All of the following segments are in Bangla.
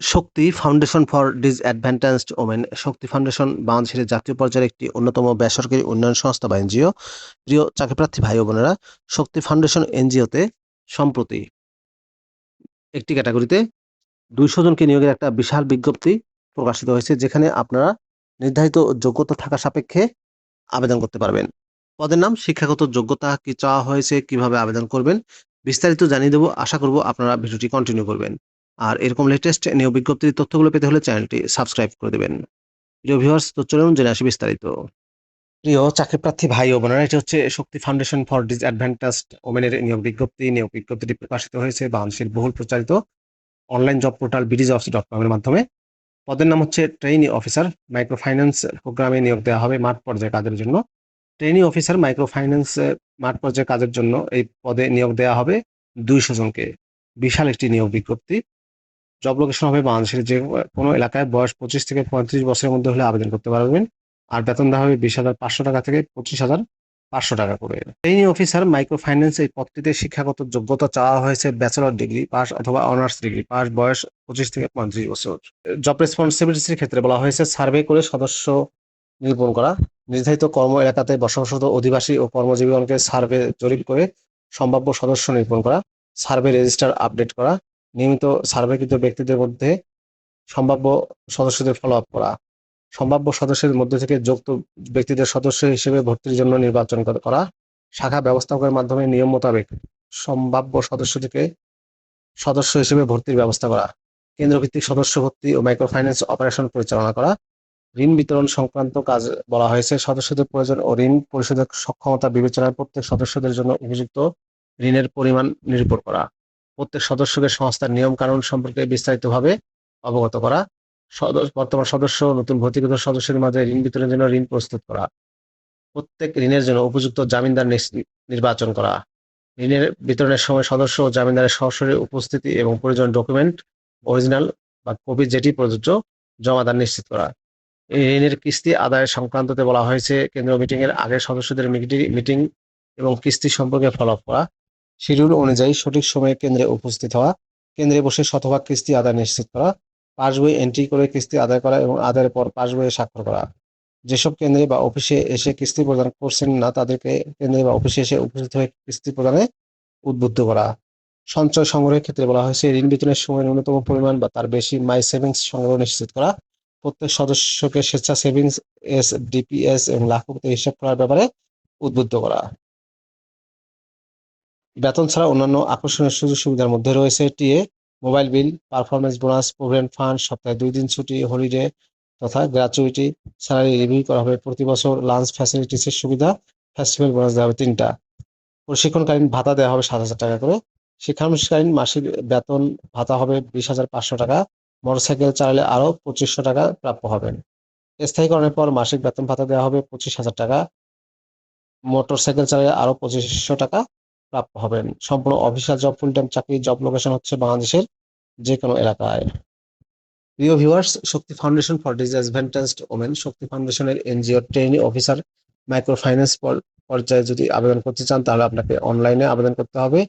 Shakti foundation for disadvantaged women Shakti foundation বাংলাদেশের জাতীয় পর্যায়ের একটি অন্যতম বেসরকারি উন্নয়ন সংস্থা বা এনজিও। প্রিয় চাকরিপ্রার্থী ভাই বোনেরা, শক্তি ফাউন্ডেশন এনজিওতে সম্প্রতি একটি ক্যাটাগরিতে দুইশো জনকে নিয়োগের একটা বিশাল বিজ্ঞপ্তি প্রকাশিত হয়েছে, যেখানে আপনারা নির্ধারিত যোগ্যতা থাকা সাপেক্ষে আবেদন করতে পারবেন। পদের নাম, শিক্ষাগত যোগ্যতা কি চাওয়া হয়েছে, কীভাবে আবেদন করবেন, বিস্তারিত জানিয়ে দেবো। আশা করব আপনারা ভিডিওটি কন্টিনিউ করবেন। আর এরকম লেটেস্ট নিয়োগ বিজ্ঞপ্তির তথ্যগুলো পেতে হলে চ্যানেলটি সাবস্ক্রাইব করে দেবেন। প্রিয় ভিউয়ার্স তো চলুন জেনে আসি বিস্তারিত। প্রিয় চাকরি প্রার্থী ভাই ও বোনেরা, এটি হচ্ছে শক্তি ফাউন্ডেশন ফর ডিসঅ্যাডভান্টেজড ওমেনের নিয়োগ বিজ্ঞপ্তি। নিয়োগ বিজ্ঞপ্তিটি প্রকাশিত হয়েছে বাংলাদেশের বহুল প্রচারিত online job portal BD jobs dot কমের মাধ্যমে। পদের নাম হচ্ছে ট্রেনি অফিসার মাইক্রো ফাইন্যান্স প্রোগ্রামে নিয়োগ দেওয়া হবে মাঠ পর্যায়ে কাজের জন্য। ট্রেনি অফিসার মাইক্রো ফাইন্যান্স মাঠ পর্যায়ে কাজের জন্য এই পদে নিয়োগ দেওয়া হবে দুইশো জনকে। বিশাল একটি নিয়োগ বিজ্ঞপ্তি। জব লোকেশন হবে বাংলাদেশের যে কোনো এলাকায় বয়স পঁচিশ থেকে পঁয়ত্রিশ বছরের মধ্যে হলে আবেদন করতে পারবেন। আর বেতন দেওয়া হবে বিশ হাজার পাঁচশো টাকা থেকে পঁচিশ হাজার পাঁচশো টাকা করে। ট্রেনিং অফিসার মাইক্রো ফাইন্যান্স এই পদটিতে শিক্ষাগত যোগ্যতা চাওয়া হয়েছে ব্যাচেলর ডিগ্রি পাস অথবা অনার্স ডিগ্রি পাস বয়স পঁচিশ থেকে পঁয়ত্রিশ বছর। জব রেসপন্সিবিলিটির ক্ষেত্রে বলা হয়েছে সার্ভে করে সদস্য নিরূপণ করা। নির্ধারিত কর্ম এলাকাতে বসবাসরত অধিবাসী ও কর্মজীবীগণকে সার্ভে জরিপ করে সম্ভাব্য সদস্য নিরূপণ করা। সার্ভে রেজিস্টার আপডেট করা। নিয়মিত সার্ভেকৃত ব্যক্তিদের মধ্যে সম্ভাব্য সদস্যদের ফলো আপ করা। সম্ভাব্য সদস্যের মধ্যে থেকে যুক্ত ব্যক্তিদের সদস্য হিসেবে ভর্তির জন্য নির্বাচন করা। শাখা ব্যবস্থাপকের মাধ্যমে নিয়ম মোতাবেক সম্ভাব্য সদস্য থেকে সদস্য হিসেবে ভর্তির ব্যবস্থা করা। কেন্দ্রভিত্তিক সদস্য ভর্তি ও মাইক্রো ফাইন্যান্স অপারেশন পরিচালনা করা। ঋণ বিতরণ সংক্রান্ত কাজ বলা হয়েছে। সদস্যদের প্রয়োজন ও ঋণ পরিশোধের সক্ষমতা বিবেচনায় প্রত্যেক সদস্যদের জন্য উপযুক্ত ঋণের পরিমাণ নিরূপণ করা। প্রত্যেক সদস্যকে সংস্থার নিয়ম কানুন সম্পর্কে বিস্তারিতভাবে অবগত করা বর্তমান সদস্য, নতুন ভর্তিগত সদস্যদের মাঝে ঋণ বিতরণের জন্য ঋণ প্রস্তুত করা, প্রত্যেক ঋণের জন্য উপযুক্ত জামিনদার নির্বাচন করা, ঋণের বিতরণের সময় সদস্য ও জামিনদারের সরাসরি উপস্থিতি এবং প্রয়োজন ডকুমেন্ট, অরিজিনাল বা কপি যেটি প্রযোজ্য জমাদান নিশ্চিত করা। এই ঋণের কিস্তি আদায় সংক্রান্ততে বলা হয়েছে, কেন্দ্রীয় মিটিং এর আগে সদস্যদের মিটিং এবং কিস্তি সম্পর্কে ফলো করা শিডিউল অনুযায়ী সঠিক সময়ে কেন্দ্রে উপস্থিত হওয়া, কেন্দ্রে বসে শতভাগ কিস্তি আদায় নিশ্চিত করা, পাসবই এন্ট্রি করে কিস্তি আদায় করা এবং আদায়ের পর পাসবইয়ে স্বাক্ষর করা। যেসব কেন্দ্রে বা অফিসে এসে কিস্তি প্রদান করছেন না, তাদেরকে কেন্দ্রে বা অফিসে এসে উপস্থিত হয়ে কিস্তি প্রদানে উদ্বুদ্ধ করা। সঞ্চয় সংগ্রহের ক্ষেত্রে বলা হয়েছে, ঋণ বিতরণের সময় ন্যূনতম পরিমাণ বা তার বেশি মাই সেভিংস সংগ্রহ নিশ্চিত করা। প্রত্যেক সদস্যকে স্বেচ্ছা সেভিংস এস ডিপিএস এবং লাখপতি হিসাব করার ব্যাপারে উদ্বুদ্ধ করা। বেতন ছাড়া অন্যান্য আকর্ষণীয় সুযোগ সুবিধার মধ্যে রয়েছে TA mobile bill performance bonus provident fund সপ্তাহে দুই দিন ছুটি হলিডে তথা গ্র্যাচুইটি স্যালারি রিভিউ করা হবে। প্রতি বছর লাঞ্চ ফ্যাসিলিটিসের সুবিধা ফেস্টিভ্যাল বোনাস দেওয়া হবে তিনটা। প্রশিক্ষণকালীন ভাতা দেওয়া হবে সাত হাজার টাকা করে। শিক্ষানুষ্ঠানকালীন মাসিক বেতন ভাতা হবে বিশ হাজার পাঁচশো টাকা। মোটরসাইকেল চালালে আরও পঁচিশশো টাকা প্রাপ্য হবেন। স্থায়ীকরণের পর মাসিক বেতন ভাতা দেওয়া হবে পঁচিশ হাজার টাকা। মোটরসাইকেল চালালে আরও পঁচিশশো টাকা। প্রাপ্য হবেন সম্পূর্ণ অফিসিয়াল জব ফুল টাইম চাকরি জব লোকেশন হচ্ছে বাংলাদেশের যে কোনো এলাকায়। প্রিয় viewers Shakti foundation for disadvantaged women Shakti ফাউন্ডেশনের NGO trainee officer micro finance পর্যায়ে যদি আবেদন করতে চান, তাহলে আপনাকে অনলাইনে আবেদন করতে হবে।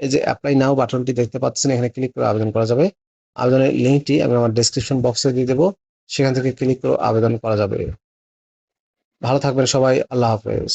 এই যে অ্যাপ্লাই নাও বাটনটি দেখতে পাচ্ছেন, এখানে ক্লিক করে আবেদন করা যাবে। আবেদনের লিঙ্কটি আমি আমার ডেসক্রিপশন বক্সে দিয়ে দেবো। সেখান থেকে ক্লিক করে আবেদন করা যাবে। ভালো থাকবেন সবাই, আল্লাহ হাফেজ।